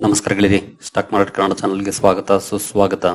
ನಮಸ್ಕಾರ ಗೆಳೆಯರಿ stock market Kannada ಚಾನಲ್ಗೆ ಸ್ವಾಗತ, ಸುಸ್ವಾಗತ.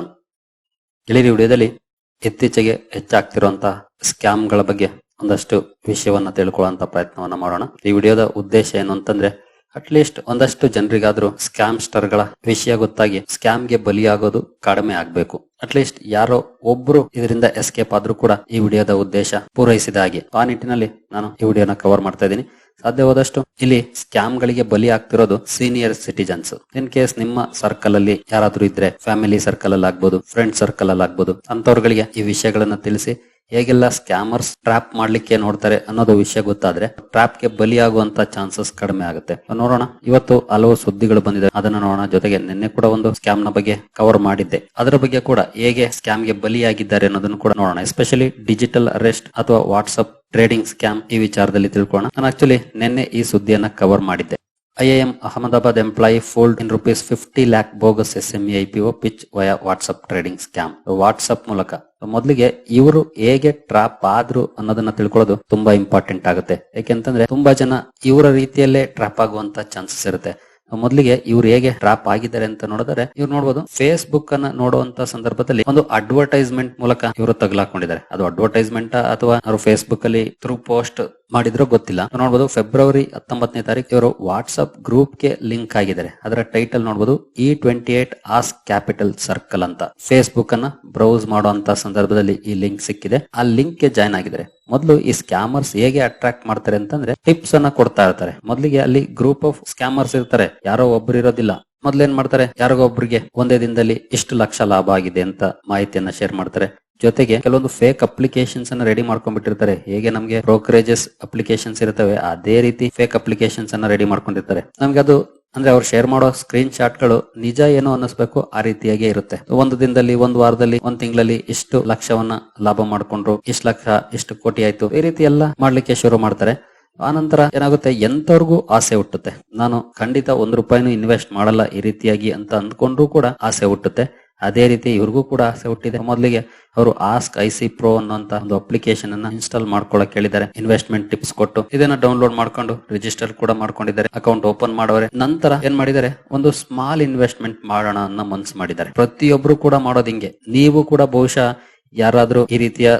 ಗೆಳೆಯರಿ ವಿಡಿಯೋದಲ್ಲಿ ಇತ್ತೀಚೆಗೆ ಹೆಚ್ಚಾಗ್ತಿರುವಂತಹ ಸ್ಕ್ಯಾಮ್ಗಳ ಬಗ್ಗೆ ಒಂದಷ್ಟು ವಿಷಯವನ್ನ ತಿಳ್ಕೊಳ್ಳುವಂತ ಪ್ರಯತ್ನವನ್ನ ಮಾಡೋಣ. ಈ ವಿಡಿಯೋದ ಉದ್ದೇಶ ಏನು ಅಂತಂದ್ರೆ ಅಟ್ಲೀಸ್ಟ್ ಒಂದಷ್ಟು ಜನರಿಗಾದ್ರೂ ಸ್ಕ್ಯಾಮ್ ಸ್ಟರ್ಗಳ ವಿಷಯ ಗೊತ್ತಾಗಿ ಸ್ಕ್ಯಾಮ್ಗೆ ಬಲಿಯಾಗೋದು ಕಡಿಮೆ ಆಗ್ಬೇಕು. ಅಟ್ಲೀಸ್ಟ್ ಯಾರೋ ಒಬ್ರು ಇದರಿಂದ ಎಸ್ಕೇಪ್ ಆದ್ರೂ ಕೂಡ ಈ ವಿಡಿಯೋದ ಉದ್ದೇಶ ಪೂರೈಸಿದ ಹಾಗೆ. ಆ ನಿಟ್ಟಿನಲ್ಲಿ ನಾನು ಈ ವಿಡಿಯೋನ ಕವರ್ ಮಾಡ್ತಾ ಇದ್ದೀನಿ. ಸಾಧ್ಯವಾದಷ್ಟು ಇಲ್ಲಿ ಸ್ಕ್ಯಾಮ್ ಗಳಿಗೆ ಬಲಿ ಆಗ್ತಿರೋದು ಸೀನಿಯರ್ ಸಿಟಿಜನ್ಸ್ ಇನ್ ಕೇಸ್ ನಿಮ್ಮ ಸರ್ಕಲ್ ಅಲ್ಲಿ ಯಾರಾದ್ರೂ ಇದ್ರೆ ಫ್ಯಾಮಿಲಿ ಸರ್ಕಲ್ ಅಲ್ಲಿ ಆಗ್ಬೋದು ಫ್ರೆಂಡ್ ಸರ್ಕಲ್ ಅಲ್ಲಿ ಆಗ್ಬೋದು ಅಂತವ್ರಗಳಿಗೆ ಈ ವಿಷಯಗಳನ್ನ ತಿಳಿಸಿ ಹೇಗೆಲ್ಲ ಸ್ಕ್ಯಾಮರ್ಸ್ ಟ್ರಾಪ್ ಮಾಡ್ಲಿಕ್ಕೆ ನೋಡ್ತಾರೆ ಅನ್ನೋದು ವಿಷಯ ಗೊತ್ತಾದ್ರೆ ಟ್ರಾಪ್ಗೆ ಬಲಿಯಾಗುವಂತ ಚಾನ್ಸಸ್ ಕಡಿಮೆ ಆಗುತ್ತೆ. ನೋಡೋಣ. ಇವತ್ತು ಹಲವು ಸುದ್ದಿಗಳು ಬಂದಿದೆ. ಅದನ್ನ ನೋಡೋಣ. ಜೊತೆಗೆ ನಿನ್ನೆ ಕೂಡ ಒಂದು ಸ್ಕ್ಯಾಮ್ನ ಬಗ್ಗೆ ಕವರ್ ಮಾಡಿದ್ದೆ. ಅದರ ಬಗ್ಗೆ ಕೂಡ ಹೇಗೆ ಸ್ಕ್ಯಾಮ್ಗೆ ಬಲಿಯಾಗಿದ್ದಾರೆ ಅನ್ನೋದನ್ನು ಕೂಡ ನೋಡೋಣ. ಎಸ್ಪೆಷಲಿ ಡಿಜಿಟಲ್ ಅರೆಸ್ಟ್ ಅಥವಾ ವಾಟ್ಸ್ಆಪ್ ಟ್ರೇಡಿಂಗ್ ಸ್ಕ್ಯಾಮ್ ಈ ವಿಚಾರದಲ್ಲಿ ತಿಳ್ಕೊಳ್ಳೋಣ. ನಾನು ಆಕ್ಚುಲಿ ನಿನ್ನೆ ಈ ಸುದ್ದಿಯನ್ನ ಕವರ್ ಮಾಡಿದ್ದೆ. IIM Ahmedabad employee fold in rupees fifty lakh bogus S M IPO pitch via WhatsApp trading scam WhatsApp ಮೂಲಕ. ಮೊದಲಿಗೆ ಇವರು ಹೇಗೆ ಟ್ರಾಪ್ ಆದ್ರು ಅನ್ನೋದನ್ನ ತಿಳ್ಕೊಳ್ಳೋದು ತುಂಬಾ ಇಂಪಾರ್ಟೆಂಟ್ ಆಗುತ್ತೆ. ಯಾಕೆಂತಂದ್ರೆ ತುಂಬಾ ಜನ ಇವರ ರೀತಿಯಲ್ಲೇ ಟ್ರಾಪ್ ಆಗುವಂತ ಚಾನ್ಸಸ್ ಇರುತ್ತೆ. ಮೊದಲಿಗೆ ಇವ್ರು ಹೇಗೆ ಟ್ರಾಪ್ ಆಗಿದ್ದಾರೆ ಅಂತ ನೋಡಿದ್ರೆ ಇವ್ರು ನೋಡಬಹುದು ಫೇಸ್ಬುಕ್ ಅನ್ನ ನೋಡುವಂತ ಸಂದರ್ಭದಲ್ಲಿ ಒಂದು ಅಡ್ವರ್ಟೈಸ್ಮೆಂಟ್ ಮೂಲಕ ಇವರು ತಗಲಾಕೊಂಡಿದ್ದಾರೆ. ಅದು ಅಡ್ವರ್ಟೈಸ್ಮೆಂಟ್ ಅಥವಾ ಅವರು ಫೇಸ್ಬುಕ್ ಅಲ್ಲಿ ಥ್ರೂ ಪೋಸ್ಟ್ ಮಾಡಿದ್ರೋ ಗೊತ್ತಿಲ್ಲ. ನೋಡಬಹುದು ಫೆಬ್ರವರಿ ಹತ್ತೊಂಬತ್ತನೇ ತಾರೀಕು ಇವರು ವಾಟ್ಸ್ಆಪ್ ಗ್ರೂಪ್ಗೆ ಲಿಂಕ್ ಆಗಿದ್ದಾರೆ. ಅದರ ಟೈಟಲ್ ನೋಡಬಹುದು E twenty eight as capital circle ಅಂತ. ಫೇಸ್ಬುಕ್ ಅನ್ನ ಬ್ರೌಸ್ ಮಾಡುವಂತ ಸಂದರ್ಭದಲ್ಲಿ ಈ ಲಿಂಕ್ ಸಿಕ್ಕಿದೆ. ಆ ಲಿಂಕ್ಗೆ ಜಾಯ್ನ್ ಆಗಿದ್ದಾರೆ. ಮೊದಲು ಈ ಸ್ಕ್ಯಾಮರ್ಸ್ ಹೇಗೆ ಅಟ್ರಾಕ್ಟ್ ಮಾಡ್ತಾರೆ ಅಂತಂದ್ರೆ ಟಿಪ್ಸ್ ಅನ್ನ ಕೊಡ್ತಾ ಇರ್ತಾರೆ. ಮೊದಲಿಗೆ ಅಲ್ಲಿ ಗ್ರೂಪ್ ಆಫ್ ಸ್ಕ್ಯಾಮರ್ಸ್ ಇರ್ತಾರೆ. ಯಾರೋ ಒಬ್ರು ಇರೋದಿಲ್ಲ. ಮೊದ್ಲೇನ್ ಮಾಡ್ತಾರೆ? ಯಾರಿಗೊಬ್ರಿಗೆ ಒಂದೇ ದಿನದಲ್ಲಿ ಇಷ್ಟು ಲಕ್ಷ ಲಾಭ ಆಗಿದೆ ಅಂತ ಮಾಹಿತಿಯನ್ನ ಶೇರ್ ಮಾಡ್ತಾರೆ. ಜೊತೆಗೆ ಕೆಲವೊಂದು ಫೇಕ್ ಅಪ್ಲಿಕೇಶನ್ಸ್ ಅನ್ನ ರೆಡಿ ಮಾಡ್ಕೊಂಡ್ಬಿಟ್ಟಿರ್ತಾರೆ. ಹೇಗೆ ನಮಗೆ ಬ್ರೋಕರೇಜಸ್ ಅಪ್ಲಿಕೇಶನ್ಸ್ ಇರ್ತವೆ ಅದೇ ರೀತಿ ಫೇಕ್ ಅಪ್ಲಿಕೇಶನ್ಸ್ ಅನ್ನ ರೆಡಿ ಮಾಡ್ಕೊಂಡಿರ್ತಾರೆ. ನಮ್ಗೆ ಅದು ಅಂದ್ರೆ ಅವ್ರು ಶೇರ್ ಮಾಡೋ ಸ್ಕ್ರೀನ್ ಶಾಟ್ಗಳು ನಿಜ ಏನೋ ಅನ್ನಿಸ್ಬೇಕು, ಆ ರೀತಿಯಾಗಿ ಇರುತ್ತೆ. ಒಂದು ದಿನದಲ್ಲಿ, ಒಂದು ವಾರದಲ್ಲಿ, ಒಂದ್ ತಿಂಗಳಲ್ಲಿ ಇಷ್ಟು ಲಕ್ಷವನ್ನ ಲಾಭ ಮಾಡ್ಕೊಂಡ್ರು, ಇಷ್ಟು ಲಕ್ಷ, ಇಷ್ಟು ಕೋಟಿ ಆಯ್ತು. ಈ ರೀತಿ ಎಲ್ಲ ಮಾಡ್ಲಿಕ್ಕೆ ಶುರು ಮಾಡ್ತಾರೆ. ಆನಂತರ ಏನಾಗುತ್ತೆ ಎಂತವ್ರಿಗೂ ಆಸೆ ಹುಟ್ಟುತ್ತೆ. ನಾನು ಖಂಡಿತ ಒಂದ್ ರೂಪಾಯಿನೂ ಇನ್ವೆಸ್ಟ್ ಮಾಡಲ್ಲ ಈ ರೀತಿಯಾಗಿ ಅಂತ ಅಂದ್ಕೊಂಡ್ರು ಕೂಡ ಆಸೆ ಹುಟ್ಟುತ್ತೆ. ಅದೇ ರೀತಿ ಇವ್ರಿಗೂ ಕೂಡ ಆಸೆ ಹುಟ್ಟಿದೆ. ಮೊದಲಿಗೆ ಅವರು ಆಸ್ಕ್ ಐ ಸಿ ಪ್ರೋ ಅನ್ನುವಂತ ಒಂದು ಅಪ್ಲಿಕೇಶನ್ ಅನ್ನ ಇನ್ಸ್ಟಾಲ್ ಮಾಡ್ಕೊಳಕ್ ಹೇಳಿದ್ದಾರೆ. ಇನ್ವೆಸ್ಟ್ಮೆಂಟ್ ಟಿಪ್ಸ್ ಕೊಟ್ಟು ಇದನ್ನ ಡೌನ್ಲೋಡ್ ಮಾಡ್ಕೊಂಡು ರಿಜಿಸ್ಟರ್ ಕೂಡ ಮಾಡ್ಕೊಂಡಿದ್ದಾರೆ. ಅಕೌಂಟ್ ಓಪನ್ ಮಾಡೋರೆ. ನಂತರ ಏನ್ ಮಾಡಿದ್ದಾರೆ? ಒಂದು ಸ್ಮಾಲ್ ಇನ್ವೆಸ್ಟ್ಮೆಂಟ್ ಮಾಡೋಣ ಅನ್ನ ಮನ್ಸು ಮಾಡಿದ್ದಾರೆ. ಪ್ರತಿಯೊಬ್ರು ಕೂಡ ಮಾಡೋದು ಹಿಂಗೆ. ನೀವು ಕೂಡ ಬಹುಶಃ ಯಾರಾದ್ರೂ ಈ ರೀತಿಯ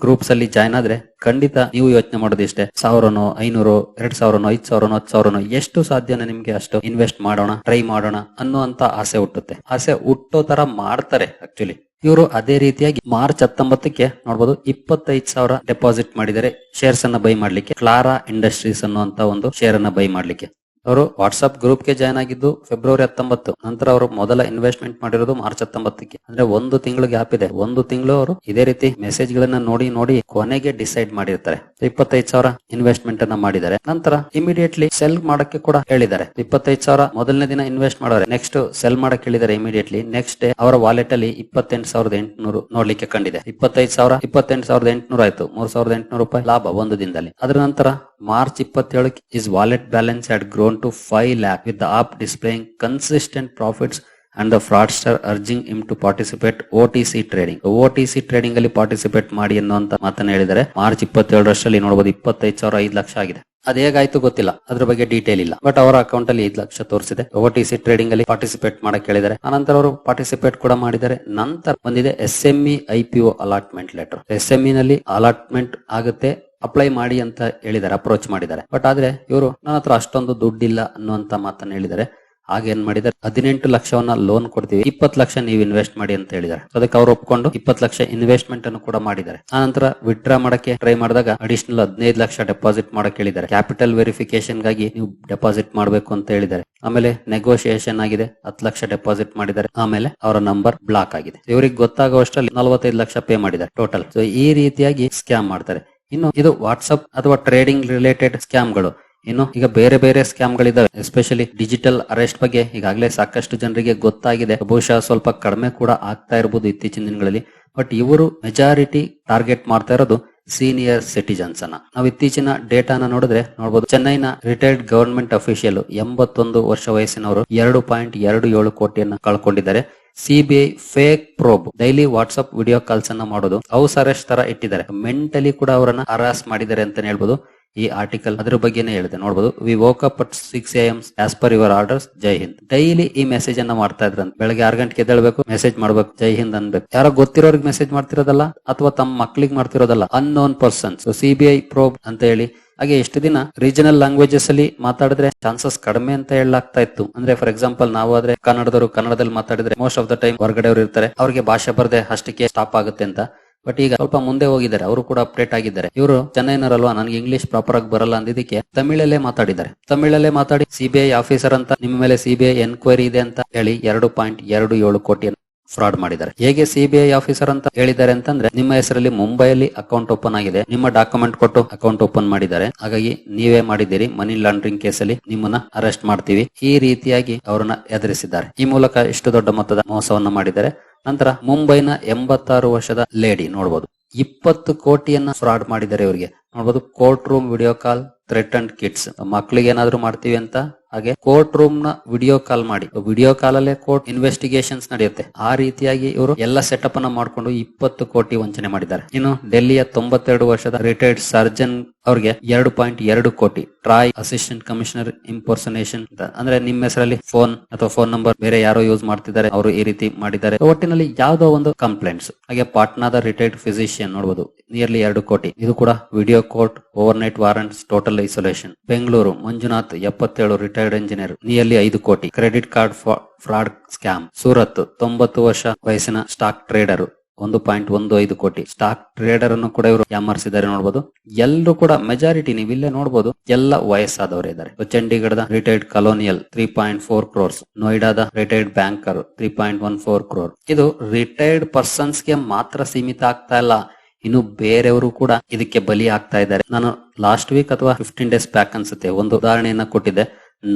ಗ್ರೂಪ್ಸ್ ಅಲ್ಲಿ ಜಾಯ್ನ್ ಆದ್ರೆ ಖಂಡಿತ ನೀವು ಯೋಚನೆ ಮಾಡೋದು ಇಷ್ಟೇ. ಸಾವಿರನೋ, ಐನೂರು, ಎರಡ್ ಸಾವಿರನೋ, ಐದ್ ಸಾವಿರನೋ, ಹತ್ತು ಸಾವಿರನೋ, ಎಷ್ಟು ಸಾಧ್ಯನೋ ನಿಮ್ಗೆ ಅಷ್ಟು ಇನ್ವೆಸ್ಟ್ ಮಾಡೋಣ ಟ್ರೈ ಮಾಡೋಣ ಅನ್ನುವಂತ ಆಸೆ ಹುಟ್ಟುತ್ತೆ. ಆಸೆ ಹುಟ್ಟೋ ತರ ಮಾಡ್ತಾರೆ ಆಕ್ಚುಲಿ ಇವರು ಅದೇ ರೀತಿಯಾಗಿ ಮಾರ್ಚ್ ಹತ್ತೊಂಬತ್ತಕ್ಕೆ ನೋಡಬಹುದು ಇಪ್ಪತ್ತೈದು ಸಾವಿರ ಡೆಪಾಸಿಟ್ ಮಾಡಿದರೆ ಶೇರ್ಸ್ ಅನ್ನ ಬೈ ಮಾಡ್ಲಿಕ್ಕೆ. ಕ್ಲಾರಾ ಇಂಡಸ್ಟ್ರೀಸ್ ಅನ್ನುವಂತ ಒಂದು ಶೇರ್ ಅನ್ನ ಬೈ ಮಾಡ್ಲಿಕ್ಕೆ. ಅವರು ವಾಟ್ಸ್ಆಪ್ ಗ್ರೂಪ್ಗೆ ಜಾಯ್ನ್ ಆಗಿದ್ದು ಫೆಬ್ರವರಿ ಹತ್ತೊಂಬತ್ತು, ನಂತರ ಅವರು ಮೊದಲ ಇನ್ವೆಸ್ಟ್ಮೆಂಟ್ ಮಾಡಿರೋದು ಮಾರ್ಚ್ ಹತ್ತೊಂಬತ್ತಕ್ಕೆ. ಅಂದ್ರೆ ಒಂದು ತಿಂಗಳು ಗ್ಯಾಪ್ ಇದೆ. ಒಂದು ತಿಂಗಳು ಅವರು ಇದೇ ರೀತಿ ಮೆಸೇಜ್ ಗಳನ್ನ ನೋಡಿ ನೋಡಿ ಕೊನೆಗೆ ಡಿಸೈಡ್ ಮಾಡಿರ್ತಾರೆ. ಇಪ್ಪತ್ತೈದು ಸಾವಿರ ಇನ್ವೆಸ್ಟ್ಮೆಂಟ್ ಅನ್ನ ಮಾಡಿದ್ದಾರೆ. ನಂತರ ಇಮಿಡಿಯೇಟ್ಲಿ ಸೆಲ್ ಮಾಡಕ್ಕೆ ಕೂಡ ಹೇಳಿದ್ದಾರೆ. ಇಪ್ಪತ್ತೈದು ಸಾವಿರ ಮೊದಲನೇ ದಿನ ಇನ್ವೆಸ್ಟ್ ಮಾಡೋರೆ. ನೆಕ್ಸ್ಟ್ ಸೆಲ್ ಮಾಡಕ್ಕೆ ಹೇಳಿದ್ದಾರೆ ಇಮಿಡಿಯೇಟ್ಲಿ ನೆಕ್ಸ್ಟ್ ಡೇ ಅವರ ವಾಲೆಟ್ ಅಲ್ಲಿ ಇಪ್ಪತ್ತೆಂಟು ಸಾವಿರದ ಎಂಟುನೂರು ನೋಡ್ಲಿಕ್ಕೆ ಕಂಡಿದೆ. ಇಪ್ಪತ್ತೈದು ಸಾವಿರ, ಇಪ್ಪತ್ತೆಂಟು ಸಾವಿರದ ಎಂಟುನೂರು ಆಯ್ತು. ಮೂರ್ ಸಾವಿರದ ಎಂಟುನೂರು ರೂಪಾಯಿ ಲಾಭ ಒಂದು ದಿನದಲ್ಲಿ. ಅದರ ನಂತರ March ಇಪ್ಪತ್ತೇಳಕ್ಕೆ is wallet balance had grown to five lakh with the app displaying consistent profits and the fraudster urging him to participate O T C trading O T C trading ಅಲ್ಲಿ ಪಾರ್ಟಿಸಿಪೇಟ್ ಮಾಡಿ ಅನ್ನುವಂತ ಮಾತನ್ನ ಹೇಳಿದರೆ March ಇಪ್ಪತ್ತೇಳರಷ್ಟರಲ್ಲಿ ನೋಡಬಹುದು ಇಪ್ಪತ್ತೈದು ಸಾವಿರ ಐದು ಲಕ್ಷ ಆಗಿದೆ. ಅದ್ ಹೇಗಾಯ್ತು ಗೊತ್ತಿಲ್ಲ. ಅದ್ರ ಬಗ್ಗೆ ಡೀಟೇಲ್ ಇಲ್ಲ. ಬಟ್ ಅವರ ಅಕೌಂಟ್ ಅಲ್ಲಿ ಐದು ಲಕ್ಷ ತೋರಿಸಿದೆ. ಓ ಟಿ ಸಿ ಟ್ರೇಡಿಂಗ್ ಅಲ್ಲಿ ಪಾರ್ಟಿಸಿಪೇಟ್ ಮಾಡಕ್ ಕೇಳಿದರೆ ಆನಂತರ ಅವರು ಪಾರ್ಟಿಸಿಪೇಟ್ ಕೂಡ ಮಾಡಿದರೆ ನಂತರ ಬಂದಿದೆ S M E I P O allotment letter S M E ನಲ್ಲಿ ಅಲಾಟ್ಮೆಂಟ್ ಆಗುತ್ತೆ. ಅಪ್ಲೈ ಮಾಡಿ ಅಂತ ಹೇಳಿದ್ದಾರೆ ಅಪ್ರೋಚ್ ಮಾಡಿದ್ದಾರೆ. ಬಟ್ ಆದ್ರೆ ಇವರು, ನನ್ನ ಹತ್ರ ಅಷ್ಟೊಂದು ದುಡ್ಡಿಲ್ಲ ಅನ್ನುವಂತ ಮಾತನ್ನ ಹೇಳಿದ್ದಾರೆ. ಹಾಗೆ ಏನ್ ಮಾಡಿದ್ದಾರೆ? ಹದಿನೆಂಟು ಲಕ್ಷವನ್ನ ಲೋನ್ ಕೊಡ್ತೀವಿ, ಇಪ್ಪತ್ತು ಲಕ್ಷ ನೀವು ಇನ್ವೆಸ್ಟ್ ಮಾಡಿ ಅಂತ ಹೇಳಿದ್ದಾರೆ. ಅದಕ್ಕೆ ಅವ್ರು ಒಪ್ಕೊಂಡು ಇಪ್ಪತ್ತು ಲಕ್ಷ ಇನ್ವೆಸ್ಟ್ಮೆಂಟ್ ಅನ್ನು ಕೂಡ ಮಾಡಿದ್ದಾರೆ. ಆನಂತರ ವಿಡ್ರಾ ಮಾಡಕ್ಕೆ ಟ್ರೈ ಮಾಡಿದಾಗ ಅಡಿಷನಲ್ ಹದಿನೈದು ಲಕ್ಷ ಡೆಪಾಸಿಟ್ ಮಾಡಕ್ ಹೇಳಿದ್ದಾರೆ. ಕ್ಯಾಪಿಟಲ್ ವೆರಿಫಿಕೇಶನ್ಗಾಗಿ ನೀವು ಡೆಪಾಸಿಟ್ ಮಾಡಬೇಕು ಅಂತ ಹೇಳಿದ್ದಾರೆ. ಆಮೇಲೆ ನೆಗೋಸಿಯೇಷನ್ ಆಗಿದೆ, ಹತ್ತು ಲಕ್ಷ ಡೆಪಾಸಿಟ್ ಮಾಡಿದ್ದಾರೆ. ಆಮೇಲೆ ಅವರ ನಂಬರ್ ಬ್ಲಾಕ್ ಆಗಿದೆ. ಇವರಿಗೆ ಗೊತ್ತಾಗುವಷ್ಟರಲ್ಲಿ ನಲವತ್ತೈದು ಲಕ್ಷ ಪೇ ಮಾಡಿದ್ದಾರೆ ಟೋಟಲ್ ಸೊ ಈ ರೀತಿಯಾಗಿ ಸ್ಕ್ಯಾಮ್ ಮಾಡ್ತಾರೆ. ಇನ್ನು ಇದು ವಾಟ್ಸ್ಆಪ್ ಅಥವಾ ಟ್ರೇಡಿಂಗ್ ರಿಲೇಟೆಡ್ ಸ್ಕ್ಯಾಮ್ಗಳು ಇನ್ನು ಈಗ ಬೇರೆ ಬೇರೆ ಸ್ಕ್ಯಾಮ್ಗಳಿದಾವೆ ಎಸ್ಪೆಷಲಿ ಡಿಜಿಟಲ್ ಅರೆಸ್ಟ್ ಬಗ್ಗೆ ಈಗಾಗಲೇ ಸಾಕಷ್ಟು ಜನರಿಗೆ ಗೊತ್ತಾಗಿದೆ. ಬಹುಶಃ ಸ್ವಲ್ಪ ಕಡಿಮೆ ಕೂಡ ಆಗ್ತಾ ಇರಬಹುದು ಇತ್ತೀಚಿನ ದಿನಗಳಲ್ಲಿ. ಬಟ್ ಇವರು ಮೆಜಾರಿಟಿ ಟಾರ್ಗೆಟ್ ಮಾಡ್ತಾ ಇರೋದು ಸೀನಿಯರ್ ಸಿಟಿಜನ್ಸ್ ಅನ್ನ ನಾವು ಇತ್ತೀಚಿನ ಡೇಟಾನ ನೋಡಿದ್ರೆ ನೋಡಬಹುದು ಚೆನ್ನೈನ ರಿಟೈರ್ಡ್ ಗವರ್ಮೆಂಟ್ ಅಫಿಷಿಯಲ್ ಎಂಬತ್ತೊಂದು ವರ್ಷ ವಯಸ್ಸಿನವರು ಎರಡು ಪಾಯಿಂಟ್ ಎರಡು ಏಳು ಕೋಟಿಯನ್ನ ಕಳ್ಕೊಂಡಿದ್ದಾರೆ. CBI fake probe, daily WhatsApp video calls ಅನ್ನ ಮಾಡೋದು, ಹೌಸ್ ಅರೆಸ್ಟ್ ತರ ಇಟ್ಟಿದ್ದಾರೆ. ಮೆಂಟಲಿ ಕೂಡ ಅವರನ್ನ ಹರಾಸ್ ಮಾಡಿದ್ದಾರೆ ಅಂತ ಹೇಳ್ಬೋದು. ಈ ಆರ್ಟಿಕಲ್ ಅದ್ರ ಬಗ್ಗೆನೇ ಹೇಳಿದೆ. ನೋಡಬಹುದು we woke up at six A M as per your orders Jai Hind daily ಈ ಮೆಸೇಜ್ ಅನ್ನ ಮಾಡ್ತಾ ಇದ್ರಂತ ಬೆಳಗ್ಗೆ ಆರು ಗಂಟೆಗೆ ಎದ್ದೇಳ್ಬೇಕು ಮೆಸೇಜ್ ಮಾಡ್ಬೇಕು ಜೈ ಹಿಂದ್ ಅನ್ಬೇಕು. ಯಾರೋ ಗೊತ್ತಿರೋರಿಗೆ ಮೆಸೇಜ್ ಮಾಡ್ತಿರೋದಲ್ಲ, ಅಥವಾ ತಮ್ಮ ಮಕ್ಳಿಗೆ ಮಾಡ್ತಿರೋದಲ್ಲ unknown person so CBI probe ಅಂತ ಹೇಳಿ. ಹಾಗೆ ಎಷ್ಟು ದಿನ ರೀಜನಲ್ ಲ್ಯಾಂಗ್ವೇಜಸ್ ಅಲ್ಲಿ ಮಾತಾಡಿದ್ರೆ ಚಾನ್ಸಸ್ ಕಡಿಮೆ ಅಂತ ಹೇಳಲಾಗ್ತಾ ಇತ್ತು. ಅಂದ್ರೆ ಫಾರ್ ಎಕ್ಸಾಂಪಲ್ ನಾವು ಆದ್ರೆ ಕನ್ನಡದವರು ಕನ್ನಡದಲ್ಲಿ ಮಾತಾಡಿದ್ರೆ ಮೋಸ್ಟ್ ಆಫ್ ದ ಟೈಮ್ ಹೊರಗಡೆ ಅವರು ಇರ್ತಾರೆ. ಅವ್ರಿಗೆ ಭಾಷೆ ಬರದೆ ಅಷ್ಟಕ್ಕೆ ಸ್ಟಾಪ್ ಆಗುತ್ತೆ ಅಂತ. ಬಟ್ ಈಗ ಸ್ವಲ್ಪ ಮುಂದೆ ಹೋಗಿದ್ದಾರೆ. ಅವರು ಕೂಡ ಅಪ್ಡೇಟ್ ಆಗಿದ್ದಾರೆ. ಇವರು ಚೆನ್ನೈನರಲ್ವಾ ನನಗೆ ಇಂಗ್ಲಿಷ್ ಪ್ರಾಪರ್ ಆಗಿ ಬರಲ್ಲ ಅಂದಿದ್ದಕ್ಕೆ ತಮಿಳಲ್ಲೇ ಮಾತಾಡಿದ್ದಾರೆ. ತಮಿಳಲ್ಲೇ ಮಾತಾಡಿ ಸಿಬಿಐ ಆಫೀಸರ್ ಅಂತ ನಿಮ್ಮ ಮೇಲೆ ಸಿಬಿಐ ಎನ್ಕ್ವೈರಿ ಇದೆ ಅಂತ ಹೇಳಿ ಎರಡು ಪಾಯಿಂಟ್ ಎರಡು ಏಳು ಕೋಟಿ ಫ್ರಾಡ್ ಮಾಡಿದ್ದಾರೆ. ಹೇಗೆ ಸಿಬಿಐ ಆಫೀಸರ್ ಅಂತ ಹೇಳಿದ್ದಾರೆ ಅಂತಂದ್ರೆ ನಿಮ್ಮ ಹೆಸರಲ್ಲಿ ಮುಂಬೈಯಲ್ಲಿ ಅಕೌಂಟ್ ಓಪನ್ ಆಗಿದೆ. ನಿಮ್ಮ ಡಾಕ್ಯುಮೆಂಟ್ ಕೊಟ್ಟು ಅಕೌಂಟ್ ಓಪನ್ ಮಾಡಿದ್ದಾರೆ. ಹಾಗಾಗಿ ನೀವೇ ಮಾಡಿದ್ದೀರಿ. ಮನಿ ಲಾಂಡ್ರಿಂಗ್ ಕೇಸಲ್ಲಿ ನಿಮ್ಮನ್ನ ಅರೆಸ್ಟ್ ಮಾಡ್ತೀವಿ. ಈ ರೀತಿಯಾಗಿ ಅವರನ್ನ ಎದುರಿಸಿದ್ದಾರೆ. ಈ ಮೂಲಕ ಇಷ್ಟು ದೊಡ್ಡ ಮೊತ್ತದ ಮೋಸವನ್ನ ಮಾಡಿದ್ದಾರೆ. ನಂತರ ಮುಂಬೈನ ಎಂಬತ್ತಾರು ವರ್ಷದ ಲೇಡಿ ನೋಡಬಹುದು ಇಪ್ಪತ್ತು ಕೋಟಿಯನ್ನ ಫ್ರಾಡ್ ಮಾಡಿದ್ದಾರೆ ಇವರಿಗೆ. ನೋಡಬಹುದು court room video call threatened kids ಮಕ್ಳಿಗೆ ಏನಾದ್ರು ಮಾಡ್ತೀವಿ ಅಂತ ಹಾಗೆ ಕೋರ್ಟ್ ರೂಮ್ನ ವಿಡಿಯೋ ಕಾಲ್ ಮಾಡಿ. ವಿಡಿಯೋ ಕಾಲ್ ಅಲ್ಲೇ ಕೋರ್ಟ್ ಇನ್ವೆಸ್ಟಿಗೇಷನ್ಸ್ ನಡೆಯುತ್ತೆ. ಆ ರೀತಿಯಾಗಿ ಇವರು ಎಲ್ಲ ಸೆಟಪ್ ಅನ್ನ ಮಾಡ್ಕೊಂಡು ಇಪ್ಪತ್ತು ಕೋಟಿ ವಂಚನೆ ಮಾಡಿದ್ದಾರೆ. ಇನ್ನು ಡೆಲ್ಲಿಯ ತೊಂಬತ್ತೆರಡು ವರ್ಷದ ರಿಟೈರ್ಡ್ ಸರ್ಜನ್ ಅವ್ರಿಗೆ ಎರಡು ಪಾಯಿಂಟ್ ಎರಡು ಕೋಟಿ. ಟ್ರಾಯ್ ಅಸಿಸ್ಟೆಂಟ್ ಕಮಿಷನರ್ ಇಂಪರ್ಸನೇಷನ್ ಅಂದ್ರೆ ನಿಮ್ಮ ಹೆಸರಲ್ಲಿ ಫೋನ್ ಅಥವಾ ಫೋನ್ ನಂಬರ್ ಬೇರೆ ಯಾರೋ ಯೂಸ್ ಮಾಡ್ತಿದ್ದಾರೆ, ಅವರು ಈ ರೀತಿ ಮಾಡಿದ್ದಾರೆ. ಒಟ್ಟಿನಲ್ಲಿ ಯಾವ್ದೋ ಒಂದು ಕಂಪ್ಲೇಂಟ್ಸ್ ಹಾಗೆ ಪಾಟ್ನಾದ ರಿಟೈರ್ಡ್ ಫಿಸಿಷಿಯನ್ ನೋಡಬಹುದು ನಿಯರ್ಲಿ ಎರಡು ಕೋಟಿ. ಇದು ಕೂಡ video court overnight warrants total isolation Bengaluru Manjunath ಎಪ್ಪತ್ತೇಳು ರಿಟೈರ್ಡ್ ಇಂಜಿನಿಯರ್ ನಿಯರ್ಲಿ ಐದು ಕೋಟಿ. Credit card fraud scam Surat ತೊಂಬತ್ತು ವರ್ಷ ವಯಸ್ಸಿನ ಸ್ಟಾಕ್ ಟ್ರೇಡರ್ ಒಂದು ಪಾಯಿಂಟ್ ಒಂದು ಐದು ಕೋಟಿ. ಸ್ಟಾಕ್ ಟ್ರೇಡರ್ ಅನ್ನು ಕೂಡ ಇವರು ಯಾಮರ್ಸಿದ್ದಾರೆ ನೋಡಬಹುದು ಎಲ್ಲರೂ ಕೂಡ ಮೆಜಾರಿಟಿ ನೀವು ಇಲ್ಲೇ ನೋಡಬಹುದು ಎಲ್ಲ ವಯಸ್ಸಾದವರೇ ಇದ್ದಾರೆ. ಚಂಡೀಗಢದ retired colonial three point four crores ನೋಯ್ಡಾದ retired banker three point one four crore ಇದು ರಿಟೈರ್ಡ್ ಪರ್ಸನ್ಸ್ಗೆ ಮಾತ್ರ ಸೀಮಿತ ಆಗ್ತಾ ಇಲ್ಲ. ಇನ್ನು ಬೇರೆಯವರು ಕೂಡ ಇದಕ್ಕೆ ಬಲಿ ಆಗ್ತಾ ಇದ್ದಾರೆ. ನಾನು ಲಾಸ್ಟ್ ವೀಕ್ ಅಥವಾ ಫಿಫ್ಟೀನ್ ಡೇಸ್ ಬ್ಯಾಕ್ ಅನ್ಸುತ್ತೆ. ಒಂದು ಉದಾಹರಣೆಯನ್ನ ಕೊಟ್ಟಿದ್ದೆ.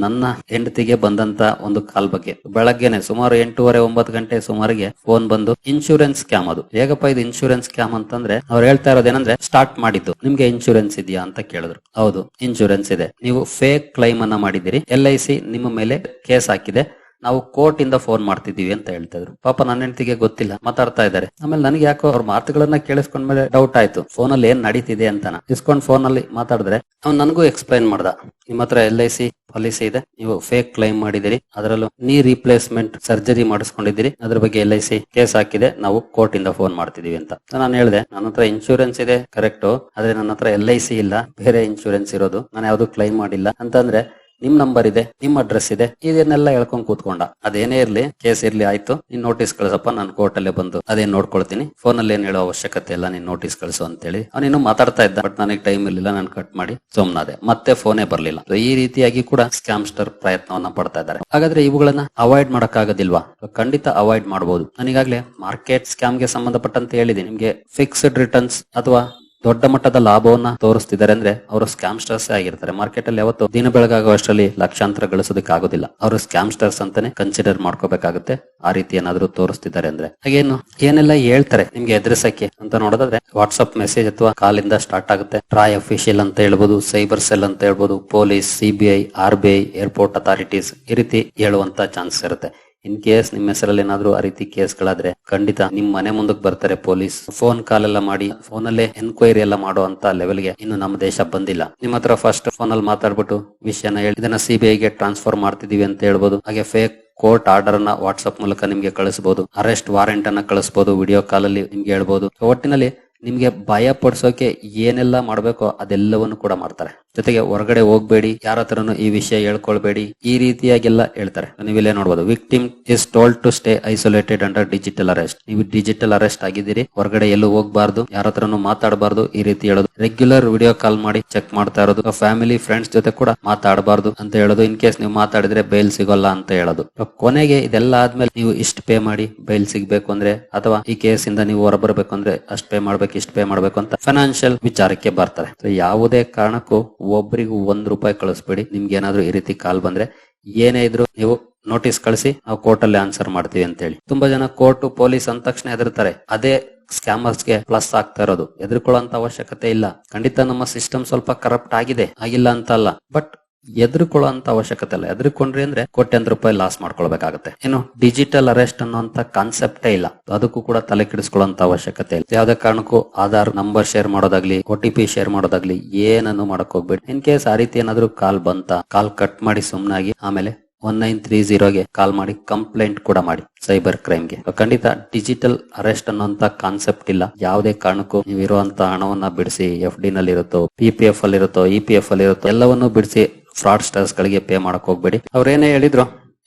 ನನ್ನ ಹೆಂಡತಿಗೆ ಬಂದಂತ ಒಂದು ಕಾಲ್ ಬಗ್ಗೆ. ಬೆಳಗ್ಗೆನೆ ಸುಮಾರು ಎಂಟೂವರೆ, ಒಂಬತ್ತು ಗಂಟೆ ಸುಮಾರಿಗೆ ಫೋನ್ ಬಂದು ಇನ್ಶೂರೆನ್ಸ್ ಸ್ಕ್ಯಾಮ್ ಅದು. ಹೇಗಪ್ಪ ಇದು ಇನ್ಶೂರೆನ್ಸ್ ಸ್ಕ್ಯಾಮ್ ಅಂತಂದ್ರೆ? ಅವ್ರು ಹೇಳ್ತಾ ಇರೋದೇನಂದ್ರೆ ಸ್ಟಾರ್ಟ್ ಮಾಡಿದ್ದು. ನಿಮ್ಗೆ ಇನ್ಶೂರೆನ್ಸ್ ಇದೆಯಾ? ಅಂತ ಕೇಳಿದ್ರು. ಹೌದು ಇನ್ಶೂರೆನ್ಸ್ ಇದೆ. ನೀವು ಫೇಕ್ ಕ್ಲೈಮ್ ಅನ್ನ ಮಾಡಿದಿರಿ ಎಲ್ ಐ ಸಿ ನಿಮ್ಮ ಮೇಲೆ ಕೇಸ್ ಹಾಕಿದೆ. ನಾವು ಕೋರ್ಟ್ ಇಂದ ಫೋನ್ ಮಾಡ್ತಿದೀವಿ ಅಂತ ಹೇಳ್ತಾ ಇದ್ರು. ಪಾಪ ನನ್ನ ಹೆಂಡತಿಗೆ ಗೊತ್ತಿಲ್ಲ, ಮಾತಾಡ್ತಾ ಇದ್ದಾರೆ. ಆಮೇಲೆ ನನಗೆ ಯಾಕೋ ಅವ್ರ ಮಾತುಗಳನ್ನ ಕೇಳಿಸ್ಕೊಂಡ್ಮೇಲೆ ಡೌಟ್ ಆಯ್ತು. ಫೋನ್ ಅಲ್ಲಿ ಏನ್ ನಡೀತಿದೆ ಅಂತ ಇಸ್ಕೊಂಡ್ ಫೋನ್ ಅಲ್ಲಿ ಮಾತಾಡಿದ್ರೆ ಅವ್ನು ನನಗೂ ಎಕ್ಸ್ಪ್ಲೈನ್ ಮಾಡ್ದ. ನಿಮ್ಮ ಹತ್ರ ಎಲ್ ಐ ಸಿ ಪಾಲಿಸಿ ಇದೆ, ನೀವು ಫೇಕ್ ಕ್ಲೈಮ್ ಮಾಡಿದಿರಿ ಅದರಲ್ಲೂ ನೀ ರಿಪ್ಲೇಸ್ಮೆಂಟ್ ಸರ್ಜರಿ ಮಾಡಿಸ್ಕೊಂಡಿದ್ದೀರಿ, ಅದ್ರ ಬಗ್ಗೆ ಎಲ್ ಐ ಸಿ ಕೇಸ್ ಹಾಕಿದೆ, ನಾವು ಕೋರ್ಟ್ ಇಂದ ಫೋನ್ ಮಾಡ್ತಿದೀವಿ ಅಂತ. ನಾನು ಹೇಳಿದೆ, ನನ್ನ ಹತ್ರ ಇನ್ಶೂರೆನ್ಸ್ ಇದೆ ಕರೆಕ್ಟ್ ಆದ್ರೆ ನನ್ನ ಹತ್ರ ಎಲ್ ಐ ಸಿ ಇಲ್ಲ, ಬೇರೆ ಇನ್ಶೂರೆನ್ಸ್ ಇರೋದು, ನಾನು ಯಾವ್ದು ಕ್ಲೈಮ್ ಮಾಡಿಲ್ಲ. ಅಂತಂದ್ರೆ ನಿಮ್ ನಂಬರ್ ಇದೆ, ನಿಮ್ ಅಡ್ರೆಸ್ ಇದೆ, ಇದನ್ನೆಲ್ಲ ಹೇಳ್ಕೊಂಡ್ ಕೂತ್ಕೊಂಡ. ಅದೇನೇ ಇರ್ಲಿ ಕೇಸ್ ಇರ್ಲಿ, ಆಯ್ತು. ನೀನ್ ನೋಟಿಸ್ ಕಳ್ಸಪ್ಪ, ನಾನು ಕೋರ್ಟ್ ಅಲ್ಲೇ ಬಂದು ಅದೇನ್ ನೋಡ್ಕೊಳ್ತೀನಿ. ಫೋನ್ ಅಲ್ಲಿ ಏನ್ ಹೇಳೋ ಅವಶ್ಯಕತೆ ಇಲ್ಲ, ನೀನ್ ನೋಟಿಸ್ ಕಳಿಸು ಅಂತ ಹೇಳಿ ಅವನಿನ್ನು ಮಾತಾಡ್ತಾ ಇದ್ದ ಬಟ್ ನನಗೆ ಟೈಮ್ ಇರ್ಲಿಲ್ಲ, ನಾನು ಕಟ್ ಮಾಡಿ ಸುಮ್ನಾದೆ. ಮತ್ತೆ ಫೋನೇ ಬರ್ಲಿಲ್ಲ. ಈ ರೀತಿಯಾಗಿ ಕೂಡ ಸ್ಕ್ಯಾಮ್ಸ್ಟರ್ ಪ್ರಯತ್ನವನ್ನ ಪಡ್ತಾ ಇದ್ದಾರೆ. ಹಾಗಾದ್ರೆ ಇವುಗಳನ್ನ ಅವಾಯ್ಡ್ ಮಾಡಕ್ಕಾಗೋದಿಲ್ವಾ? ಖಂಡಿತ ಅವಾಯ್ಡ್ ಮಾಡಬಹುದು ನನಗಾಗ್ಲೇ ಮಾರ್ಕೆಟ್ ಸ್ಕ್ಯಾಮ್ಗೆ ಸಂಬಂಧಪಟ್ಟಂತೆ ಹೇಳಿದೆ ನಿಮ್ಗೆ ಫಿಕ್ಸ್ಡ್ ರಿಟರ್ನ್ಸ್ ಅಥವಾ ದೊಡ್ಡ ಮಟ್ಟದ ಲಾಭವನ್ನ ತೋರಿಸ್ತಿದ್ದಾರೆ ಅಂದ್ರೆ ಅವರು ಸ್ಕ್ಯಾಮ್ಸ್ಟರ್ಸ್ ಆಗಿರ್ತಾರೆ. ಮಾರ್ಕೆಟ್ ಅಲ್ಲಿ ಯಾವತ್ತು ದಿನ ಬೆಳಗಾಗುವಷ್ಟರಲ್ಲಿ ಲಕ್ಷಾಂತರ ಗಳಿಸೋದಕ್ಕೆ ಆಗೋದಿಲ್ಲ ಅವರು ಸ್ಕ್ಯಾಮ್ಸ್ಟರ್ಸ್ ಅಂತಾನೆ ಕನ್ಸಿಡರ್ ಮಾಡ್ಕೋಬೇಕಾಗುತ್ತೆ. ಆ ರೀತಿ ಏನಾದ್ರು ತೋರಿಸ್ತಿದ್ದಾರೆ ಅಂದ್ರೆ ಹಾಗೇನು, ಏನೆಲ್ಲ ಹೇಳ್ತಾರೆ ನಿಮ್ಗೆ ಎದುರಿಸಕ್ಕೆ ಅಂತ ನೋಡೋದಾದ್ರೆ ವಾಟ್ಸ್ಆಪ್ ಮೆಸೇಜ್ ಅಥವಾ ಕಾಲಿಂದ ಸ್ಟಾರ್ಟ್ ಆಗುತ್ತೆ. ಟ್ರಾಯ್ ಅಫಿಷಿಯಲ್ ಅಂತ ಹೇಳ್ಬೋದು ಸೈಬರ್ ಸೆಲ್ ಅಂತ ಹೇಳ್ಬೋದು police CBI R B I airport authorities ಈ ರೀತಿ ಹೇಳುವಂತ ಚಾನ್ಸ್ ಇರುತ್ತೆ. ಇನ್ ಕೇಸ್ ನಿಮ್ಮ ಹೆಸರಲ್ಲಿ ಏನಾದ್ರು ಆ ರೀತಿ ಕೇಸ್ಗಳಾದ್ರೆ ಖಂಡಿತ ನಿಮ್ ಮನೆ ಮುಂದಕ್ಕೆ ಬರ್ತಾರೆ ಪೊಲೀಸ್. ಫೋನ್ ಕಾಲ್ ಎಲ್ಲ ಮಾಡಿ ಫೋನ್ ಅಲ್ಲೇ ಎನ್ಕ್ವೈರಿ ಎಲ್ಲ ಮಾಡೋ ಅಂತ ಲೆವೆಲ್ಗೆ ಇನ್ನು ನಮ್ಮ ದೇಶ ಬಂದಿಲ್ಲ. ನಿಮ್ಮ ಹತ್ರ ಫಸ್ಟ್ ಫೋನ್ ಅಲ್ಲಿ ಮಾತಾಡ್ಬಿಟ್ಟು ವಿಷಯನ ಹೇಳಿ ಇದನ್ನ ಸಿಬಿಐ ಗೆ ಟ್ರಾನ್ಸ್ಫರ್ ಮಾಡ್ತಿದೀವಿ ಅಂತ ಹೇಳ್ಬೋದು. ಹಾಗೆ ಫೇಕ್ ಕೋರ್ಟ್ ಆರ್ಡರ್ ಅನ್ನ ವಾಟ್ಸ್ಆಪ್ ಮೂಲಕ ನಿಮ್ಗೆ ಕಳಿಸಬಹುದು ಅರೆಸ್ಟ್ ವಾರೆಂಟ್ ಅನ್ನ ಕಳಿಸಬಹುದು ವಿಡಿಯೋ ಕಾಲ್ ಅಲ್ಲಿ ನಿಮ್ಗೆ ಹೇಳ್ಬೋದು. So, ಒಟ್ಟಿನಲ್ಲಿ ನಿಮ್ಗೆ ಭಯ ಪಡಿಸೋಕೆ ಏನೆಲ್ಲ ಮಾಡ್ಬೇಕೋ ಅದೆಲ್ಲವನ್ನು ಕೂಡ ಮಾಡ್ತಾರೆ. ಜೊತೆಗೆ ಹೊರಗಡೆ ಹೋಗ್ಬೇಡಿ, ಯಾರ ಹತ್ರನು ಈ ವಿಷಯ ಹೇಳ್ಕೊಳ್ಬೇಡಿ, ಈ ರೀತಿಯಾಗೆಲ್ಲ ಹೇಳ್ತಾರೆ. ನೀವಿಲ್ಲೇ ನೋಡಬಹುದು victim is told to stay isolated under digital arrest ನೀವು ಡಿಜಿಟಲ್ ಅರೆಸ್ಟ್ ಆಗಿದ್ದೀರಿ, ಹೊರಗಡೆ ಎಲ್ಲೂ ಹೋಗ್ಬಾರ್ದು, ಯಾರ ಹತ್ರನು ಮಾತಾಡಬಾರ್ದು, ಈ ರೀತಿ ಹೇಳೋದು. ರೆಗ್ಯುಲರ್ ವಿಡಿಯೋ ಕಾಲ್ ಮಾಡಿ ಚೆಕ್ ಮಾಡ್ತಾ ಇರೋದು ಫ್ಯಾಮಿಲಿ ಫ್ರೆಂಡ್ಸ್ ಜೊತೆ ಕೂಡ ಮಾತಾಡಬಾರ್ದು ಅಂತ ಹೇಳೋದು. ಇನ್ ಕೇಸ್ ನೀವು ಮಾತಾಡಿದ್ರೆ ಬೈಲ್ ಸಿಗೋಲ್ಲ ಅಂತ ಹೇಳೋದು. ಕೊನೆಗೆ ಇದೆಲ್ಲ ಆದ್ಮೇಲೆ ನೀವು ಇಷ್ಟು ಪೇ ಮಾಡಿ ಬೈಲ್ ಸಿಗ್ಬೇಕು ಅಂದ್ರೆ, ಅಥವಾ ಈ ಕೇಸ್ ಇಂದ ನೀವು ಹೊರಬರ್ಬೇಕು ಅಂದ್ರೆ ಅಷ್ಟು ಪೇ ಮಾಡ್ಬೇಕು. ಇಷ್ಟು ಪೇ ಮಾಡ್ಬೇಕು ಅಂತ ಫೈನಾನ್ಷಿಯಲ್ ವಿಚಾರಕ್ಕೆ ಬರ್ತಾರೆ ಯಾವುದೇ ಕಾರಣಕ್ಕೂ ಒಬ್ಬರಿಗೂ ಒಂದ್ ರೂಪಾಯಿ ಕಳಿಸ್ಬೇಡಿ. ನಿಮ್ಗೆ ಏನಾದ್ರು ಈ ರೀತಿ ಕಾಲ್ ಬಂದ್ರೆ ಏನೇ ಇದ್ರು ನೀವು ನೋಟಿಸ್ ಕಳಿಸಿ, ನಾವು ಕೋರ್ಟ್ ಅಲ್ಲಿ ಆನ್ಸರ್ ಮಾಡ್ತೀವಿ ಅಂತ ಹೇಳಿ ತುಂಬಾ ಜನ ಕೋರ್ಟ್ ಪೊಲೀಸ್ ಅಂದ ತಕ್ಷಣ ಹೆದರ್ತಾರೆ. ಅದೇ ಸ್ಕ್ಯಾಮರ್ಸ್ಗೆ ಪ್ಲಸ್ ಆಗ್ತಾ ಇರೋದು. ಹೆದರ್ಕೊಳ್ಳೋಂತ ಅವಶ್ಯಕತೆ ಇಲ್ಲ. ಖಂಡಿತ ನಮ್ಮ ಸಿಸ್ಟಮ್ ಸ್ವಲ್ಪ ಕರಪ್ಟ್ ಆಗಿದೆ. ಆಗಿಲ್ಲ ಅಂತ ಅಲ್ಲ ಬಟ್ ಎದುರುಕೊಳ್ಳುವಂತ ಅವಶ್ಯಕತೆ ಇಲ್ಲ. ಎದುರುಕೊಂಡ್ರಿ ಅಂದ್ರೆ ಕೋಟ್ಯಾಂತರ ರೂಪಾಯಿ ಲಾಸ್ ಮಾಡ್ಕೊಳ್ಬೇಕಾಗತ್ತೆ. ಏನು ಡಿಜಿಟಲ್ ಅರೆಸ್ಟ್ ಅನ್ನೋಂತ ಕಾನ್ಸೆಪ್ಟೇ ಇಲ್ಲ. ಅದಕ್ಕೂ ಕೂಡ ತಲೆ ಕೆಡಿಸ್ಕೊಳ್ಳುವಂತ ಅವಶ್ಯಕತೆ ಇಲ್ಲ. ಯಾವ್ದೇ ಕಾರಣಕ್ಕೂ ಆಧಾರ್ ನಂಬರ್ ಶೇರ್ ಮಾಡೋದಾಗ್ಲಿ ಒ ಟಿ ಶೇರ್ ಮಾಡೋದಾಗ್ಲಿ ಏನನ್ನು ಮಾಡಕ್ ಹೋಗ್ಬೇಡಿ. ಇನ್ ಕೇಸ್ ಆ ರೀತಿ ಏನಾದ್ರು ಕಾಲ್ ಬಂತ ಕಾಲ್ ಕಟ್ ಮಾಡಿ ಸುಮ್ನಾಗಿ, ಆಮೇಲೆ ಒನ್ ನೈನ್ ತ್ರೀ ಜೀರೋಗೆ ಕಾಲ್ ಮಾಡಿ ಕಂಪ್ಲೇಂಟ್ ಕೂಡ ಮಾಡಿ ಸೈಬರ್ ಕ್ರೈಮ್ಗೆ. ಖಂಡಿತ ಡಿಜಿಟಲ್ ಅರೆಸ್ಟ್ ಅನ್ನೋಂತ ಕಾನ್ಸೆಪ್ಟ್ ಇಲ್ಲ. ಯಾವುದೇ ಕಾರಣಕ್ಕೂ ನೀವು ಇರುವಂತ ಹಣವನ್ನ ಬಿಡಿಸಿ ಎಫ್ ಡಿ ನಲ್ಲಿ ಇರುತ್ತೋ ಪಿ ಪಿ ಎಫ್ ಅಲ್ಲಿ ಇರುತ್ತೋ ಇ ಪಿ ಎಫ್ ಅಲ್ಲಿ ಇರುತ್ತೋ ಎಲ್ಲವನ್ನೂ ಬಿಡಿಸಿ ಫ್ರಾಡ್ಸ್ಟರ್ಸ್ ಗಳಿಗೆ ಪೇ ಮಾಡಕ್ ಹೋಗ್ಬೇಡಿ. ಅವ್ರೇನೇ ಹೇಳಿದ್ರು,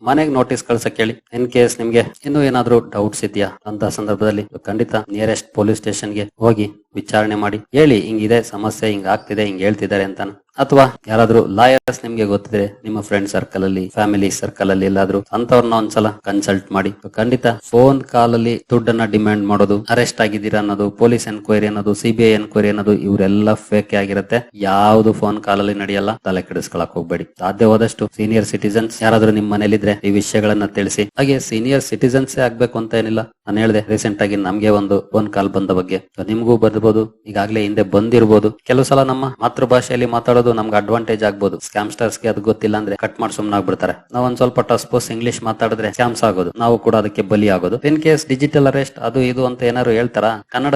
ಮನೆಗೆ ನೋಟಿಸ್ ಕಳ್ಸಕ್ ಹೇಳಿ ಇನ್ ಕೇಸ್ ನಿಮ್ಗೆ ಇನ್ನು ಏನಾದ್ರು ಡೌಟ್ಸ್ ಇದೆಯಾ ಅಂತ ಸಂದರ್ಭದಲ್ಲಿ, ಖಂಡಿತ ನಿಯರೆಸ್ಟ್ ಪೊಲೀಸ್ ಸ್ಟೇಷನ್ಗೆ ಹೋಗಿ ವಿಚಾರಣೆ ಮಾಡಿ. ಹೇಳಿ, ಹಿಂಗಿದೆ, ಸಮಸ್ಯೆ ಹಿಂಗ್ ಆಗ್ತಿದೆ, ಹಿಂಗ್ ಹೇಳ್ತಿದ್ದಾರೆ ಅಂತ ಅಥವಾ ಯಾರಾದ್ರೂ ಲಾಯರ್ಸ್ ನಿಮ್ಗೆ ಗೊತ್ತಿದ್ರೆ ನಿಮ್ಮ ಫ್ರೆಂಡ್ ಸರ್ಕಲ್ ಅಲ್ಲಿ ಫ್ಯಾಮಿಲಿ ಸರ್ಕಲ್ ಅಲ್ಲಿ ಎಲ್ಲಾದ್ರೂ ಅಂತವ್ರನ್ನ ಒಂದ್ಸಲ ಕನ್ಸಲ್ಟ್ ಮಾಡಿ. ಖಂಡಿತ ಫೋನ್ ಕಾಲ್ ಅಲ್ಲಿ ದುಡ್ಡನ್ನ ಡಿಮ್ಯಾಂಡ್ ಮಾಡೋದು ಅರೆಸ್ಟ್ ಆಗಿದ್ದೀರಾ ಅನ್ನೋದು ಪೊಲೀಸ್ ಎನ್ಕ್ವೈರಿ ಅನ್ನೋದು ಸಿಬಿಐ ಎನ್ಕ್ವೈರಿ ಅನ್ನೋದು, ಇವರೆಲ್ಲ ಫೇಕ್ ಆಗಿರುತ್ತೆ. ಯಾವ್ದು ಫೋನ್ ಕಾಲ್ ಅಲ್ಲಿ ನಡೆಯಲ್ಲ, ತಲೆ ಕೆಡಿಸ್ಕೊಳಕ್ ಹೋಗ್ಬೇಡಿ. ಸಾಧ್ಯವಾದಷ್ಟು ಸೀನಿಯರ್ ಸಿಟಿಸನ್ಸ್ ಯಾರಾದ್ರೂ ನಿಮ್ ಮನೇಲಿದ್ರೆ ಈ ವಿಷಯಗಳನ್ನ ತಿಳಿಸಿ. ಹಾಗೆ ಸೀನಿಯರ್ ಸಿಟಿಸನ್ಸ್ ಆಗ್ಬೇಕು ಅಂತ ಏನಿಲ್ಲ. ನಾನು ಹೇಳಿದೆ ರೀಸೆಂಟ್ ಆಗಿ ನಮ್ಗೆ ಒಂದು ಫೋನ್ ಕಾಲ್ ಬಂದ ಬಗ್ಗೆ. ನಿಮ್ಗೂ ಬರ್ಬೋದು, ಈಗಾಗಲೇ ಹಿಂದೆ ಬಂದಿರಬಹುದು ಕೆಲವು ಸಲ ನಮ್ಮ ಮಾತೃಭಾಷೆಯಲ್ಲಿ ಮಾತಾಡೋದು ನಮ್ಗೆ ಅಡ್ವಾಂಟೇಜ್ ಆಗ್ಬೋದು. ಸ್ಕ್ಯಾಮ್ಸ್ಟರ್ಸ್ಗೆ ಅದು ಗೊತ್ತಿಲ್ಲ ಅಂದ್ರೆ ಕಟ್ ಮಾಡಿ ಸುಮ್ಮನಾಗ್ಬಿಡ್ತಾರೆ ನಾವು ಒಂದ್ ಸ್ವಲ್ಪ ಟಸ್ಪೋಸ್ ಇಂಗ್ಲಿಷ್ ಮಾತಾಡಿದ್ರೆ ಸ್ಕ್ಯಾಮ್ಸ್ ಆಗೋದು. ನಾವು ಕೂಡ ಅದಕ್ಕೆ ಬಲಿ ಆಗೋದು. ಇನ್ ಕೇಸ್ ಡಿಜಿಟಲ್ ಅರೆಸ್ಟ್ ಅದು ಇದು ಅಂತ ಏನಾದ್ರು ಹೇಳ್ತಾರ? ಕನ್ನಡ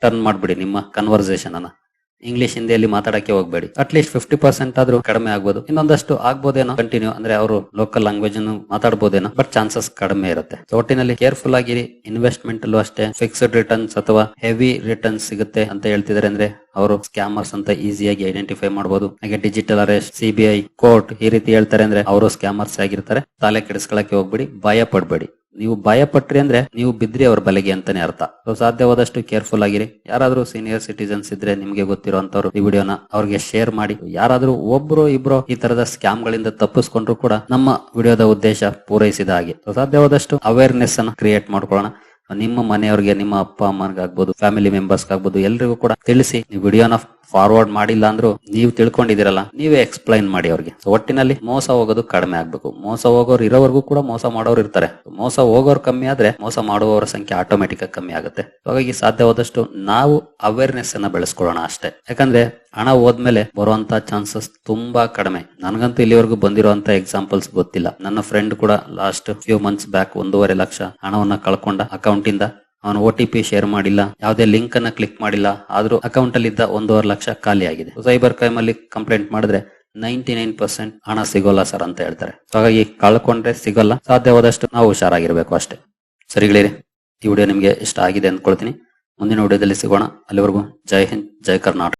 ಟರ್ನ್ ಮಾಡ್ಬಿಡಿ ನಿಮ್ಮ ಕನ್ವರ್ಸೇಷನ್ ಅನ್ನ. ಇಂಗ್ಲಿಷ್ ಹಿಂದಿಯಲ್ಲಿ ಮಾತಾಡಕ್ಕೆ ಹೋಗ್ಬೇಡಿ. ಅಟ್ಲೀಸ್ಟ್ ಫಿಫ್ಟಿ ಪರ್ಸೆಂಟ್ ಆದ್ರೂ ಕಡಿಮೆ ಆಗ್ಬೋದು. ಇನ್ನೊಂದಷ್ಟು ಆಗ್ಬೋದೇನೋ? ಕಂಟಿನ್ಯೂ ಅಂದ್ರೆ ಅವರು ಲೋಕಲ್ ಲ್ಯಾಂಗ್ವೇಜ್ ಅನ್ನು ಮಾತಾಡಬಹುದೇನೋ ಬಟ್ ಚಾನ್ಸಸ್ ಕಡಿಮೆ ಇರುತ್ತೆ. ಒಟ್ಟಿನಲ್ಲಿ ಕೇರ್ಫುಲ್ ಆಗಿರಿ. ಇನ್ವೆಸ್ಟ್ಮೆಂಟ್ ಅಲ್ಲೂ ಅಷ್ಟೇ. ಫಿಕ್ಸ್ಡ್ ರಿಟರ್ನ್ಸ್ ಅಥವಾ ಹೆವಿ ರಿಟರ್ನ್ಸ್ ಸಿಗುತ್ತೆ ಅಂತ ಹೇಳ್ತಿದಾರೆ ಅಂದ್ರೆ ಅವರು ಸ್ಕ್ಯಾಮರ್ಸ್ ಅಂತ ಈಸಿಯಾಗಿ ಐಡೆಂಟಿಫೈ ಮಾಡಬಹುದು ಹಾಗೆ ಡಿಜಿಟಲ್ ಅರೆಸ್ಟ್ ಸಿಬಿಐ ಕೋರ್ಟ್ ಈ ರೀತಿ ಹೇಳ್ತಾರೆ ಅಂದ್ರೆ ಅವರು ಸ್ಕ್ಯಾಮರ್ಸ್ ಆಗಿರ್ತಾರೆ. ತಲೆ ಕೆಡಿಸ್ಕೊಳಕ್ಕೆ ಹೋಗ್ಬೇಡಿ. ಭಯ ಪಡ್ಬೇಡಿ. ನೀವು ಭಯ ಪಟ್ರಿ ಅಂದ್ರೆ ನೀವು ಬಿದ್ರಿ ಅವ್ರ ಬಲೆಗೆ ಅಂತಾನೆ ಅರ್ಥ. ಸೊ ಸಾಧ್ಯವಾದಷ್ಟು ಕೇರ್ಫುಲ್ ಆಗಿರಿ. ಯಾರಾದ್ರೂ ಸೀನಿಯರ್ ಸಿಟಿಸನ್ಸ್ ಇದ್ರೆ ನಿಮ್ಗೆ ಗೊತ್ತಿರುವಂತವ್ರು ಈ ವಿಡಿಯೋನ ಅವ್ರಿಗೆ ಶೇರ್ ಮಾಡಿ. ಯಾರಾದ್ರೂ ಒಬ್ರು ಇಬ್ರು ಈ ತರದ ಸ್ಕ್ಯಾಮ್ ಗಳಿಂದ ತಪ್ಪಿಸ್ಕೊಂಡ್ರು ಕೂಡ ನಮ್ಮ ವಿಡಿಯೋದ ಉದ್ದೇಶ ಪೂರೈಸಿದ ಹಾಗೆ. ಸೊ ಸಾಧ್ಯವಾದಷ್ಟು ಅವೇರ್ನೆಸ್ ಅನ್ನ ಕ್ರಿಯೇಟ್ ಮಾಡ್ಕೊಳ್ಳೋಣ. ನಿಮ್ಮ ಮನೆಯವ್ರಿಗೆ, ನಿಮ್ಮ ಅಪ್ಪ ಅಮ್ಮನಿಗಾಗ್ಬೋದು ಫ್ಯಾಮಿಲಿ ಮೆಂಬರ್ಸ್ ಆಗ್ಬೋದು ಎಲ್ರಿಗೂ ಕೂಡ ತಿಳಿಸಿ, ನೀವು ವಿಡಿಯೋನ ಫಾರ್ವರ್ಡ್ ಮಾಡಿಲ್ಲ ಅಂದ್ರೂ ನೀವು ತಿಳ್ಕೊಂಡಿದ್ದೀರಲ್ಲ, ನೀವೇ ಎಕ್ಸ್ಪ್ಲೈನ್ ಮಾಡಿ ಅವ್ರಿಗೆ. ಒಟ್ಟಿನಲ್ಲಿ ಮೋಸ ಹೋಗೋದು ಕಡಿಮೆ ಆಗ್ಬೇಕು. ಮೋಸ ಹೋಗೋರು ಇರೋವರೆಗೂ ಕೂಡ ಮೋಸ ಮಾಡೋರು ಇರ್ತಾರೆ. ಮೋಸ ಹೋಗೋರು ಕಮ್ಮಿ ಆದ್ರೆ ಮೋಸ ಮಾಡುವವರ ಸಂಖ್ಯೆ ಆಟೋಮೆಟಿಕ್ ಆಗಿ ಕಮ್ಮಿ ಆಗುತ್ತೆ. ಹಾಗಾಗಿ ಸಾಧ್ಯವಾದಷ್ಟು ನಾವು ಅವೇರ್ನೆಸ್ ಅನ್ನ ಬೆಳೆಸ್ಕೊಳ್ಳೋಣ ಅಷ್ಟೇ. ಯಾಕಂದ್ರೆ ಹಣ ಹೋದ್ಮೇಲೆ ಬರುವಂತ ಚಾನ್ಸಸ್ ತುಂಬಾ ಕಡಿಮೆ. ನನಗಂತೂ ಇಲ್ಲಿವರೆಗೂ ಬಂದಿರುವಂತ ಎಕ್ಸಾಂಪಲ್ಸ್ ಗೊತ್ತಿಲ್ಲ. ನನ್ನ ಫ್ರೆಂಡ್ ಕೂಡ ಲಾಸ್ಟ್ ಫ್ಯೂ ಮಂತ್ಸ್ ಬ್ಯಾಕ್ ಒಂದೂವರೆ ಲಕ್ಷ ಹಣವನ್ನ ಕಳ್ಕೊಂಡ ಅಕೌಂಟ್ ಇಂದ. ಅವನು ಒ ಟಿ ಪಿ ಶೇರ್ ಮಾಡಿಲ್ಲ, ಯಾವುದೇ ಲಿಂಕ್ ಅನ್ನ ಕ್ಲಿಕ್ ಮಾಡಿಲ್ಲ. ಆದ್ರೂ ಅಕೌಂಟ್ ಅಲ್ಲಿ ಇದ್ದ ಒಂದೂವರೆ ಲಕ್ಷ ಖಾಲಿ ಆಗಿದೆ. ಸೈಬರ್ ಕ್ರೈಮ್ ಅಲ್ಲಿ ಕಂಪ್ಲೇಂಟ್ ಮಾಡಿದ್ರೆ ನೈಂಟಿ ನೈನ್ ಪರ್ಸೆಂಟ್ ಹಣ ಸಿಗೋಲ್ಲ ಸರ್ ಅಂತ ಹೇಳ್ತಾರೆ. ಹಾಗಾಗಿ ಕಳ್ಕೊಂಡ್ರೆ ಸಿಗೋಲ್ಲ. ಸಾಧ್ಯವಾದಷ್ಟು ನಾವು ಹುಷಾರಾಗಿರ್ಬೇಕು ಅಷ್ಟೇ. ಸರಿಗಳಿರಿ ಈ ವಿಡಿಯೋ ನಿಮ್ಗೆ ಇಷ್ಟ ಆಗಿದೆ ಅಂದ್ಕೊಳ್ತೀನಿ. ಮುಂದಿನ ವಿಡಿಯೋದಲ್ಲಿ ಸಿಗೋಣ. ಅಲ್ಲಿವರೆಗೂ ಜೈ ಹಿಂದ್, ಜೈ ಕರ್ನಾಟಕ.